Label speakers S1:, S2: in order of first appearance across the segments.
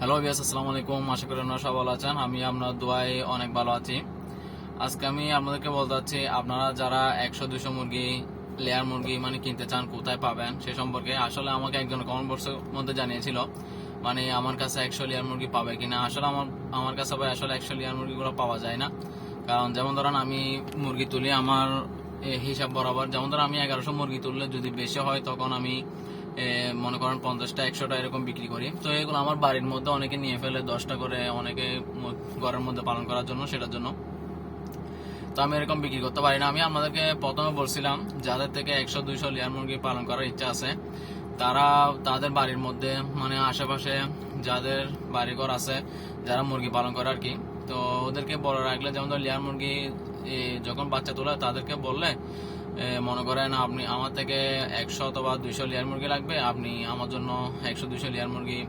S1: Hello বিয়াস আসসালামু আলাইকুম আশা করি আপনারা সব ভালো আছেন। আমি আপনার দোয়ায় অনেক ভালো আছি। আজকে আমি আপনাদেরকে বলতে চাচ্ছি, আপনারা যারা একশো, দুশো মুরগি লেয়ার মুরগি মানে কিনতে চান, কোথায় পাবেন সে সম্পর্কে আসলে আমাকে একজন কমেন্ট বক্সের মধ্যে জানিয়েছিল মানে আমার কাছে একশো লেয়ার মুরগি পাবে কিনা। আসলে আমার আমার কাছে ভাই আসলে একশো লেয়ার মুরগিগুলো পাওয়া যায় না। কারণ যেমন ধরেন আমি মুরগি তুলি, আমার হিসাব বরাবর, যেমন ধরেন আমি এগারোশো মুরগি তুললে যদি বেশি হয়, তখন আমি মনে করেন পঞ্চাশটা, একশোটা এরকম বিক্রি করি। তো এগুলো আমার বাড়ির মধ্যে অনেকে নিয়ে ফেলে, দশটা করে অনেকে ঘরের মধ্যে পালন করার জন্য, সেটার জন্য। তো আমি এরকম বিক্রি করতে পারি না। আমি আপনাদেরকে প্রথমে বলছিলাম, যাদের থেকে একশো, দুইশো লেয়ার মুরগি পালন করার ইচ্ছা আছে, তারা তাদের বাড়ির মধ্যে মানে আশেপাশে যাদের বাড়িঘর আছে, যারা মুরগি পালন করে আর কি। তো ওদেরকে বলে রাখলে, যেমন লেয়ার মুরগি যখন বাচ্চা তোলে, তাদেরকে বললে মনে করেন আপনি আমার থেকে একশো অথবা দুইশো লেয়ার মুরগি লাগবে, আপনি আমার জন্য একশো দুইশো লেয়ার মুরগি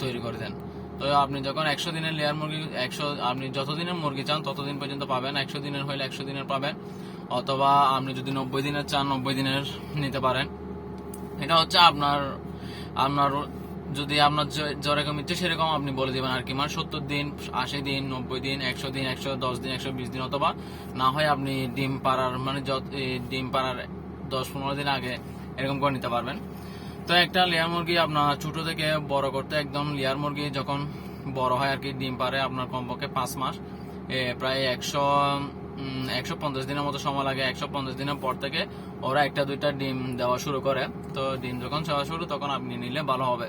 S1: তৈরি করে দেন। তো আপনি যখন একশো দিনের লেয়ার মুরগি, একশো, আপনি যতদিনের মুরগি চান ততদিন পর্যন্ত পাবেন, একশো দিনের হলে একশো দিনের পাবেন, অথবা আপনি যদি নব্বই দিনের চান, নব্বই দিনের নিতে পারেন। এটা হচ্ছে আপনার আপনার যদি আপনার যেরকম ইচ্ছে সেরকম আপনি বলে দিবেন আর কি। মানে সত্তর দিন, আশি দিন, নব্বই দিন, একশো দিন, একশো দশ দিন, একশো বিশ দিন অথবা না হয় আপনি ডিম পাড়ার মানে ডিম পাড়ার দশ পনেরো দিন আগে এরকম করে নিতে পারবেন। তো একটা লেয়ার মুরগি আপনার ছোট থেকে বড় করতে একদম লেয়ার মুরগি যখন বড় হয় আর কি, ডিম পারে আপনার কমপক্ষে পাঁচ মাস। প্রায় একশো একশো পঞ্চাশ দিনের মতো সময় লাগে। একশো পঞ্চাশ দিনের পর থেকে ওরা একটা দুইটা ডিম দেওয়া শুরু করে। তো ডিম যখন দেওয়া শুরু, তখন আপনি নিলে ভালো হবে।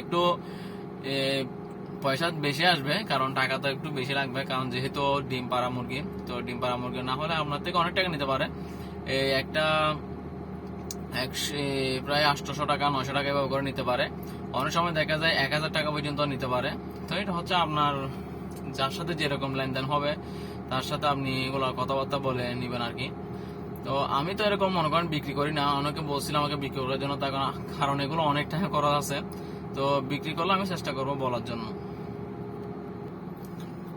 S1: একটু পয়সা বেশি আসবে, কারণ টাকা তো একটু বেশি লাগবে, কারণ যেহেতু ডিম পাড়া মুরগি, তো ডিম পাড়া মুরগি না হলে আপনার থেকে অনেক টাকা নিতে পারে। এই একটা প্রায় আটশোশো টাকা নশো টাকা এভাবে করে নিতে পারে। অনেক সময় দেখা যায় এক হাজার টাকা পর্যন্ত নিতে পারে। তো এটা হচ্ছে আপনার যার সাথে যেরকম লেনদেন হবে, তার সাথে আপনি এগুলো কথাবার্তা বলে নিবেন আর কি। তো আমি তো এরকম মনে করেন বিক্রি করি না। অনেকে বলছিলাম আমাকে বিক্রি করার জন্য, তার কারণ এগুলো অনেক টাকা করা আছে। তো বিক্রি করলে আমি চেষ্টা করব বলার জন্য।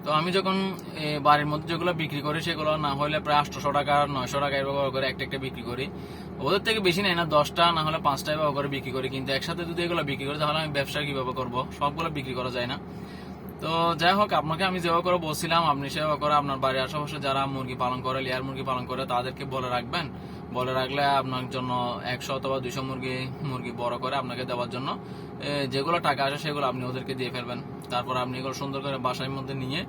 S1: তো আমি যখন বাড়ির মধ্যে যেগুলো বিক্রি করি, সেগুলো না হলে প্রায় আটশোশো টাকা, নয়শো টাকা এভাবে করে একটা একটা বিক্রি করি। ওদের থেকে বেশি নেই না, দশটা, না হলে পাঁচটা এভাবে করে বিক্রি করি। কিন্তু একসাথে যদি এগুলো বিক্রি করি, তাহলে আমি ব্যবসা কীভাবে করব? সবগুলো বিক্রি করা যায় না। তো যাই হোক, আপনাকে আমি যেভাবে করে বলছিলাম, আপনি সেভাবে করে আপনার বাড়ির আশেপাশে যারা মুরগি পালন করে, লেয়ার মুরগি পালন করে, তাদেরকে বলে রাখবেন। বলে রাখলে আপনার জন্য একশো অথবা দুইশো মুরগি মুরগি বড় করে আপনাকে দেওয়ার জন্য যেগুলো টাকা আসে সেগুলো আপনি ওদেরকে দিয়ে ফেলবেন। তারপর আপনি এগুলো সুন্দর করে বাসার মধ্যে নিয়ে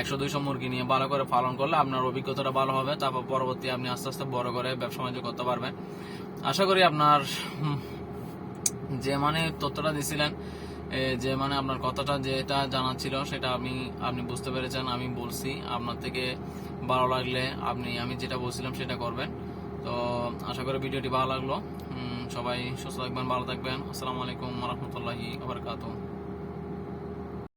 S1: একশো দুইশো মুরগি নিয়ে ভালো করে পালন করলে আপনার অভিজ্ঞতাটা ভালো হবে। তারপর পরবর্তী আপনি আস্তে আস্তে বড় করে ব্যবসা বাণিজ্য করতে পারবেন। আশা করি আপনার যে মানে তথ্যটা দিছিলেন যে মানে আপনার কথাটা যেটা জানা ছিল সেটা আমি, আপনি বুঝতে পেরেছেন, আমি বলছি। আপনার থেকে ভালো লাগলে আপনি, আমি যেটা বলছিলাম সেটা করবেন। তো আশা করি ভিডিওটি ভালো লাগল। সবাই সুস্থ থাকবেন, ভালো থাকবেন। আসসালামু আলাইকুম রহমতুল্লাহি আবরকাতুহ